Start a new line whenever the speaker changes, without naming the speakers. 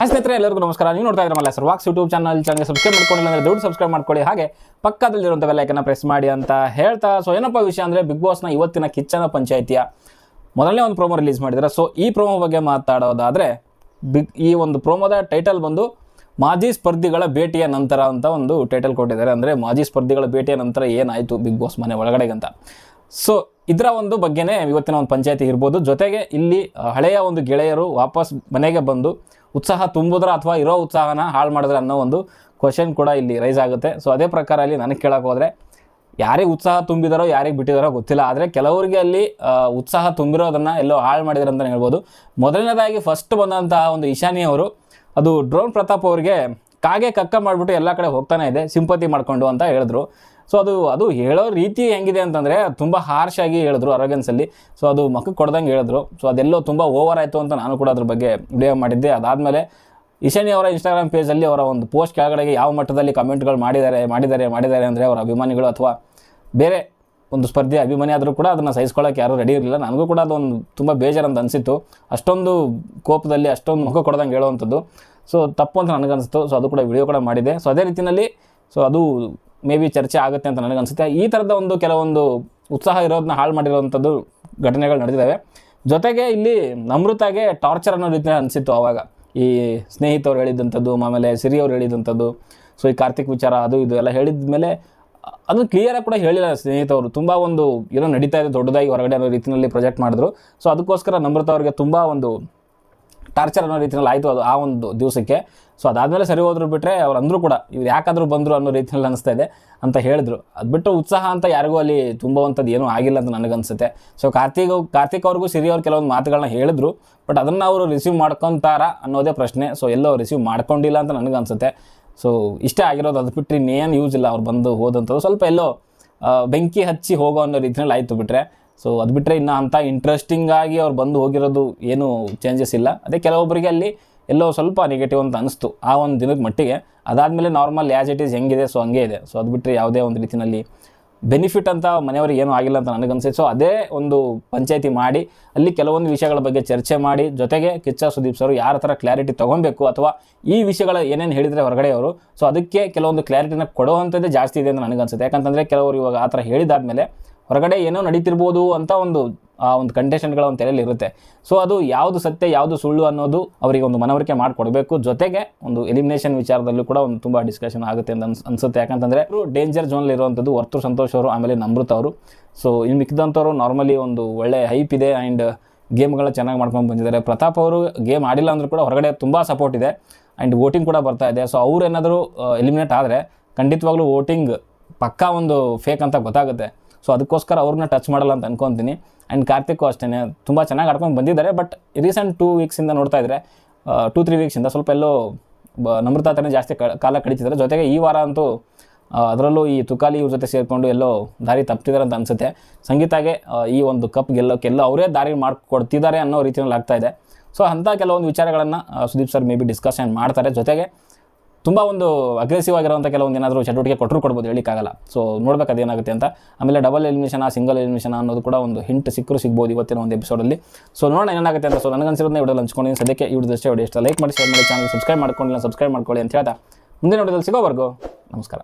Hi ಸ್ನೇಹಿತರೆ ಎಲ್ಲರಿಗೂ ನಮಸ್ಕಾರ. ನೀವು ನೋಡ್ತಾ Malla sir walks YouTube channel. ಚಾನಲ್ಗೆ ಸಬ್ಸ್ಕ್ರೈಬ್ ಮಾಡ್ಕೊಂಡಿಲ್ಲ ಅಂದರೆ ದೊಡ್ಡ ಸಬ್ಸ್ಕ್ರೈಬ್ ಮಾಡ್ಕೊಳ್ಳಿ. ಹಾಗೆ ಪಕ್ಕದಲ್ಲಿರುವಂಥ ಬೆಲ್ಲೈಕನ್ನ ಪ್ರೆಸ್ ಮಾಡಿ ಅಂತ ಹೇಳ್ತಾ. ಸೊ ಏನಪ್ಪ ವಿಷಯ ಅಂದರೆ ಬಿಗ್ ಬಾಸ್ನ ಇವತ್ತಿನ ಕಿಚ್ಚನ ಪಂಚಾಯಿತಿಯ ಮೊದಲನೇ ಒಂದು ಪ್ರೋಮೋ ರಿಲೀಸ್ ಮಾಡಿದ್ದಾರೆ. ಸೊ ಈ ಪ್ರೋಮೋ ಬಗ್ಗೆ ಮಾತಾಡೋದಾದರೆ ಬಿಗ್ ಈ ಒಂದು ಪ್ರೋಮೋದ ಟೈಟಲ್ ಬಂದು ಮಾಜಿ ಸ್ಪರ್ಧಿಗಳ ಭೇಟಿಯ ನಂತರ ಅಂತ ಒಂದು ಟೈಟಲ್ ಕೊಟ್ಟಿದ್ದಾರೆ. ಅಂದರೆ ಮಾಜಿ ಸ್ಪರ್ಧಿಗಳ ಭೇಟಿಯ ನಂತರ ಏನಾಯಿತು ಬಿಗ್ ಬಾಸ್ ಮನೆ ಒಳಗಡೆಗಂತ ಸೊ ಇದರ ಒಂದು ಬಗ್ಗೆನೇ ಇವತ್ತಿನ ಒಂದು ಪಂಚಾಯತಿ ಇರ್ಬೋದು. ಜೊತೆಗೆ ಇಲ್ಲಿ ಹಳೆಯ ಒಂದು ಗೆಳೆಯರು ವಾಪಸ್ ಮನೆಗೆ ಬಂದು ಉತ್ಸಾಹ ತುಂಬಿದ್ರ ಅಥವಾ ಇರೋ ಉತ್ಸಾಹನ ಹಾಳು ಮಾಡಿದ್ರೆ ಅನ್ನೋ ಒಂದು ಕ್ವಶನ್ ಕೂಡ ಇಲ್ಲಿ ರೈಸ್ ಆಗುತ್ತೆ. ಸೊ ಅದೇ ಪ್ರಕಾರ ಅಲ್ಲಿ ನನಗೆ ಕೇಳಕ್ಕೆ ಹೋದರೆ, ಯಾರಿಗೆ ಉತ್ಸಾಹ ತುಂಬಿದಾರೋ, ಯಾರಿಗೆ ಬಿಟ್ಟಿದಾರೋ ಗೊತ್ತಿಲ್ಲ. ಆದರೆ ಕೆಲವರಿಗೆ ಅಲ್ಲಿ ಉತ್ಸಾಹ ತುಂಬಿರೋದನ್ನು ಎಲ್ಲೋ ಹಾಳು ಮಾಡಿದಾರೆ ಅಂತಲೇ ಹೇಳ್ಬೋದು. ಮೊದಲನೇದಾಗಿ ಫಸ್ಟ್ ಬಂದಂತಹ ಒಂದು ಈಶಾನಿ ಅವರು, ಅದು ಡ್ರೋನ್ ಪ್ರತಾಪ್ ಅವರಿಗೆ ಕಾಗೆ ಕಕ್ಕ ಮಾಡಿಬಿಟ್ಟು ಎಲ್ಲ ಕಡೆ ಹೋಗ್ತಾನೆ ಇದೆ, ಸಿಂಪತಿ ಮಾಡಿಕೊಂಡು ಅಂತ ಹೇಳಿದ್ರು. ಸೊ ಅದು ಅದು ಹೇಳೋ ರೀತಿ ಹೆಂಗಿದೆ ಅಂತಂದರೆ ತುಂಬ ಹಾರ್ಶ್ ಆಗಿ ಹೇಳಿದ್ರು ಅರೋಗೆನ್ಸಲ್ಲಿ ಸೊ ಅದು ಮಕ್ಕಳು ಕೊಡ್ದಂಗೆ ಹೇಳಿದ್ರು. ಸೊ ಅದೆಲ್ಲೋ ತುಂಬ ಓವರ್ ಆಯಿತು ಅಂತ ನಾನು ಕೂಡ ಅದ್ರ ಬಗ್ಗೆ ವಿಡಿಯೋ ಮಾಡಿದ್ದೆ. ಅದಾದಮೇಲೆ ಇಶಾನಿ ಅವರ ಇನ್ಸ್ಟಾಗ್ರಾಮ್ ಪೇಜಲ್ಲಿ ಅವರ ಒಂದು ಪೋಸ್ಟ್ ಕೆಳಗಡೆಗೆ ಯಾವ ಮಟ್ಟದಲ್ಲಿ ಕಮೆಂಟ್ಗಳು ಮಾಡಿದ್ದಾರೆ ಮಾಡಿದ್ದಾರೆ ಮಾಡಿದ್ದಾರೆ ಅಂದರೆ ಅವರ ಅಭಿಮಾನಿಗಳು ಅಥವಾ ಬೇರೆ ಒಂದು ಸ್ಪರ್ಧೆ ಅಭಿಮಾನಿ ಆದರೂ ಕೂಡ ಅದನ್ನು ಸಹಿಸ್ಕೊಳ್ಳೋಕೆ ಯಾರೂ ರೆಡಿ ಇರಲಿಲ್ಲ. ನನಗೂ ಕೂಡ ಅದೊಂದು ತುಂಬ ಬೇಜಾರಂತ ಅನಿಸಿತ್ತು. ಅಷ್ಟೊಂದು ಕೋಪದಲ್ಲಿ ಅಷ್ಟೊಂದು ಮುಖ ಕೊಡ್ದಂಗೆ ಹೇಳುವಂಥದ್ದು ಸೊ ತಪ್ಪು ಅಂತ ನನಗನ್ನಿಸ್ತು ಸೊ ಅದು ಕೂಡ ವಿಡಿಯೋ ಕೂಡ ಮಾಡಿದೆ ಸೊ ಅದೇ ರೀತಿಯಲ್ಲಿ ಸೊ ಅದು ಮೇ ಬಿ ಚರ್ಚೆ ಆಗುತ್ತೆ ಅಂತ ನನಗನ್ಸುತ್ತೆ ಈ ಥರದ ಒಂದು ಕೆಲವೊಂದು ಉತ್ಸಾಹ ಇರೋದನ್ನ ಹಾಳು ಮಾಡಿರೋವಂಥದ್ದು ಘಟನೆಗಳು ನಡೆದಿದ್ದಾವೆ. ಜೊತೆಗೆ ಇಲ್ಲಿ ನಮೃತಾಗೆ ಟಾರ್ಚರ್ ಅನ್ನೋ ರೀತಿ ಅನಿಸಿತ್ತು ಆವಾಗ ಈ ಸ್ನೇಹಿತವ್ರು ಹೇಳಿದಂಥದ್ದು, ಆಮೇಲೆ ಸಿರಿಯವ್ರು ಹೇಳಿದಂಥದ್ದು ಸೊ ಈ ಕಾರ್ತಿಕ್ ವಿಚಾರ, ಅದು ಇದು ಎಲ್ಲ ಹೇಳಿದ ಮೇಲೆ ಅದು ಕ್ಲಿಯರಾಗಿ ಕೂಡ ಹೇಳಿಲ್ಲ ಸ್ನೇಹಿತವರು. ತುಂಬ ಒಂದು ಏನೋ ನಡೀತಾ ಇದೆ, ದೊಡ್ಡದಾಗಿ ಹೊರಗಡೆ ಅನ್ನೋ ರೀತಿಯಲ್ಲಿ ಪ್ರೊಜೆಕ್ಟ್ ಮಾಡಿದ್ರು. ಸೊ ಅದಕ್ಕೋಸ್ಕರ ನಮ್ರತ ಅವರಿಗೆ ತುಂಬ ಒಂದು ಟಾರ್ಚರ್ ಅನ್ನೋ ರೀತಿಯಲ್ಲಿ ಆಯಿತು ಅದು ಆ ಒಂದು ದಿವಸಕ್ಕೆ. ಸೊ ಅದಾದಮೇಲೆ ಸರಿ ಹೋದ್ರು ಬಿಟ್ಟರೆ ಅವ್ರು ಅಂದರೂ ಕೂಡ, ಇವ್ರು ಯಾಕಾದರೂ ಬಂದರು ಅನ್ನೋ ರೀತಿಯಲ್ಲಿ ಅನಿಸ್ತಾ ಇದೆ ಅಂತ ಹೇಳಿದ್ರು. ಅದು ಬಿಟ್ಟು ಉತ್ಸಾಹ ಅಂತ ಯಾರಿಗೂ ಅಲ್ಲಿ ತುಂಬುವಂಥದ್ದು ಏನೂ ಆಗಿಲ್ಲ ಅಂತ ನನಗನ್ಸುತ್ತೆ. ಸೊ ಕಾರ್ತಿಕ್ ಕಾರ್ತಿಕ್ ಅವ್ರಿಗೂ ಸಿರಿ ಅವ್ರು ಕೆಲವೊಂದು ಮಾತುಗಳನ್ನ ಹೇಳಿದ್ರು, ಬಟ್ ಅದನ್ನು ಅವರು ರಿಸೀವ್ ಮಾಡ್ಕೊತಾರ ಅನ್ನೋದೇ ಪ್ರಶ್ನೆ. ಸೊ ಎಲ್ಲೋ ರಿಸೀವ್ ಮಾಡ್ಕೊಂಡಿಲ್ಲ ಅಂತ ನನಗನ್ಸುತ್ತೆ. ಸೊ ಇಷ್ಟೇ ಆಗಿರೋದು, ಅದು ಬಿಟ್ಟರೆ ಇನ್ನೇನು ಯೂಸ್ ಇಲ್ಲ ಅವ್ರು ಬಂದು ಹೋದಂಥದ್ದು. ಸ್ವಲ್ಪ ಎಲ್ಲೋ ಬೆಂಕಿ ಹಚ್ಚಿ ಹೋಗೋ ಅನ್ನೋ ರೀತಿಯಲ್ಲಿ ಆಯಿತು ಬಿಟ್ಟರೆ ಸೊ ಅದು ಬಿಟ್ಟರೆ ಇನ್ನು ಅಂಥ ಇಂಟ್ರೆಸ್ಟಿಂಗಾಗಿ ಅವ್ರು ಬಂದು ಹೋಗಿರೋದು ಏನೂ ಚೇಂಜಸ್ ಇಲ್ಲ. ಅದೇ ಕೆಲವೊಬ್ಬರಿಗೆ ಅಲ್ಲಿ ಎಲ್ಲೋ ಸ್ವಲ್ಪ ನೆಗೆಟಿವ್ ಅಂತ ಅನಿಸ್ತು. ಆ ಒಂದು ದಿನದ ಮಟ್ಟಿಗೆ ಅದಾದಮೇಲೆ ನಾರ್ಮಲ್ ಆ್ಯಸ್ ಇಟ್ ಈಸ್ ಹೆಂಗಿದೆ ಸೊ ಹಂಗೆ ಇದೆ. ಸೊ ಅದು ಬಿಟ್ಟರೆ ಯಾವುದೇ ಒಂದು ರೀತಿಯಲ್ಲಿ ಬೆನಿಫಿಟ್ ಅಂತ ಮನೆಯವ್ರಿಗೆ ಏನೂ ಆಗಿಲ್ಲ ಅಂತ ನನಗನ್ಸುತ್ತೆ ಸೊ ಅದೇ ಒಂದು ಪಂಚಾಯಿತಿ ಮಾಡಿ, ಅಲ್ಲಿ ಕೆಲವೊಂದು ವಿಷಯಗಳ ಬಗ್ಗೆ ಚರ್ಚೆ ಮಾಡಿ, ಜೊತೆಗೆ ಕಿಚ್ಚ ಸುದೀಪ್ ಸರ್ ಯಾರ ಥರ ಕ್ಲಾರಿಟಿ ತೊಗೊಬೇಕು ಅಥವಾ ಈ ವಿಷಯಗಳ ಏನೇನು ಹೇಳಿದರೆ ಹೊರಗಡೆ ಅವರು ಸೊ ಅದಕ್ಕೆ ಕೆಲವೊಂದು ಕ್ಲಾರಿಟಿನ ಕೊಡುವಂಥದ್ದೇ ಜಾಸ್ತಿ ಇದೆ ಅಂತ ನನಗನ್ಸುತ್ತೆ ಯಾಕಂತಂದರೆ ಕೆಲವರು ಇವಾಗ ಆ ಥರ ಹೇಳಿದಾದ್ಮೇಲೆ ಹೊರಗಡೆ ಏನೋ ನಡೀತಿರ್ಬೋದು ಅಂತ ಒಂದು ಆ ಒಂದು ಕಂಡೀಷನ್ಗಳ ಒಂದು ತಲೆಯಲ್ಲಿ ಇರುತ್ತೆ. ಸೊ ಅದು ಯಾವುದು ಸತ್ಯ, ಯಾವುದು ಸುಳ್ಳು ಅನ್ನೋದು ಅವರಿಗೆ ಒಂದು ಮನವರಿಕೆ ಮಾಡಿಕೊಡಬೇಕು. ಜೊತೆಗೆ ಒಂದು ಎಲಿಮಿನೇಷನ್ ವಿಚಾರದಲ್ಲೂ ಕೂಡ ಒಂದು ತುಂಬ ಡಿಸ್ಕಷನ್ ಆಗುತ್ತೆ ಅಂತ ಅನ್ಸ್, ಅನ್ಸುತ್ತೆ. ಯಾಕಂತಂದರೆ ಡೇಂಜರ್ ಝೋನಲ್ಲಿ ಇರುವಂಥದ್ದು ವರ್ತೂರ್ ಸಂತೋಷ್ ಅವರು, ಆಮೇಲೆ ನಮೃತ ಅವರು. ಸೊ ಇನ್ನು ಮಿಕ್ಕಿದಂಥವ್ರು ನಾರ್ಮಲಿ ಒಂದು ಒಳ್ಳೆ ಹೈಪ್ ಇದೆ ಆ್ಯಂಡ್ ಗೇಮ್ಗಳ ಚೆನ್ನಾಗಿ ಮಾಡ್ಕೊಂಡು ಬಂದಿದ್ದಾರೆ. ಪ್ರತಾಪ್ ಅವರು ಗೇಮ್ ಆಡಿಲ್ಲ ಅಂದರೂ ಕೂಡ ಹೊರಗಡೆ ತುಂಬ ಸಪೋರ್ಟ್ ಇದೆ ಆ್ಯಂಡ್ ವೋಟಿಂಗ್ ಕೂಡ ಬರ್ತಾ ಇದೆ. ಸೊ ಅವ್ರು ಏನಾದರೂ ಎಲಿಮಿನೇಟ್ ಆದರೆ ಖಂಡಿತವಾಗ್ಲೂ ವೋಟಿಂಗ್ ಪಕ್ಕಾ ಒಂದು ಫೇಕ್ ಅಂತ ಗೊತ್ತಾಗುತ್ತೆ. ಸೊ ಅದಕ್ಕೋಸ್ಕರ ಅವ್ರನ್ನ ಟಚ್ ಮಾಡಲ್ಲ ಅಂತ ಅನ್ಕೊತೀನಿ. ಆ್ಯಂಡ್ ಕಾರ್ತಿಕ್ಕು ಅಷ್ಟೇ ತುಂಬ ಚೆನ್ನಾಗಿ ಆಡ್ಕೊಂಡು ಬಂದಿದ್ದಾರೆ ಬಟ್ ರೀಸೆಂಟ್ ಟೂ ವೀಕ್ಸಿಂದ ನೋಡ್ತಾ ಇದ್ದರೆ ಟೂ ತ್ರೀ ವೀಕ್ಸಿಂದ ಸ್ವಲ್ಪ ಎಲ್ಲೋ ಬ, ನಮ್ರತಾತನೇ ಜಾಸ್ತಿ ಕಾಲ ಕಡಿತಿದ್ದಾರೆ. ಜೊತೆಗೆ ಈ ವಾರ ಅಂತೂ ಅದರಲ್ಲೂ ಈ ತುಕಾಲಿ ಇವ್ರ ಜೊತೆ ಸೇರಿಕೊಂಡು ಎಲ್ಲೋ ದಾರಿ ತಪ್ಪಿದ್ದಾರೆ ಅಂತ ಅನಿಸುತ್ತೆ. ಸಂಗೀತಾಗೆ ಈ ಒಂದು ಕಪ್ ಗೆಲ್ಲೋಕ್ಕೆಲ್ಲ ಅವರೇ ದಾರಿ ಮಾಡಿಕೊಡ್ತಿದ್ದಾರೆ ಅನ್ನೋ ರೀತಿಯಲ್ಲಿ ಆಗ್ತಾ ಇದೆ. ಸೊ ಅಂಥ ಕೆಲವೊಂದು ವಿಚಾರಗಳನ್ನು Sudeep sir may be discussion ಮಾಡ್ತಾರೆ. ಜೊತೆಗೆ ತುಂಬ ಒಂದು ಅಗ್ರೆಸಿವ್ ಆಗಿರುವಂಥ ಕೆಲವೊಂದು ಏನಾದರೂ ಚಟುವಟಿಕೆ ಕೊಟ್ಟರು ಕೊಡ್ಬೋದು ಹೇಳಿಕ್ಕಾಗಲ್ಲ ಸೊ ನೋಡ್ಬೇಕು ಅದೇನಾಗುತ್ತೆ ಅಂತ, ಆಮೇಲೆ ಡಬಲ್ ಎಲಿಮಿನೇಷನ್ ಸಿಂಗಲ್ ಎಲಿಮಿನೇಷನ್ ಅನ್ನೋದು ಕೂಡ ಒಂದು ಹಿಂಟ್ ಸಿಕ್ಕರು ಸಿಗ್ಬೋದು ಇವತ್ತಿನ ಒಂದು ಎಪಿಸೋಡಲ್ಲಿ ಸೊ ನೋಡೋಣ ಏನಾಗುತ್ತೆ ಅಂತ. ಸೊ ನನಗನ್ಸಿರೋದನ್ನ ವಿಡಿಯೋ ಹಂಚ್ಕೊಂಡಿದ್ದೀನಿ. ಸದ್ಯಕ್ಕೆ ಈ ವಿಡಿಯೋ ಇಷ್ಟ ಲೈಕ್ ಮಾಡಿ ಶೇರ್ ಮಾಡಿ ಚಾನಲ್ ಸಬ್ಸ್ಕ್ರೈಬ್ ಮಾಡ್ಕೊಂಡಿಲ್ಲ ಸಬ್ಸ್ಕ್ರೈಬ್ ಮಾಡ್ಕೊಳ್ಳಿ ಅಂತ ಹೇಳ್ತಾ. ಮುಂದಿನ ವಿಡಿಯೋದಲ್ಲಿ ಸಿಗೋವರೆಗೂ, ನಮಸ್ಕಾರ.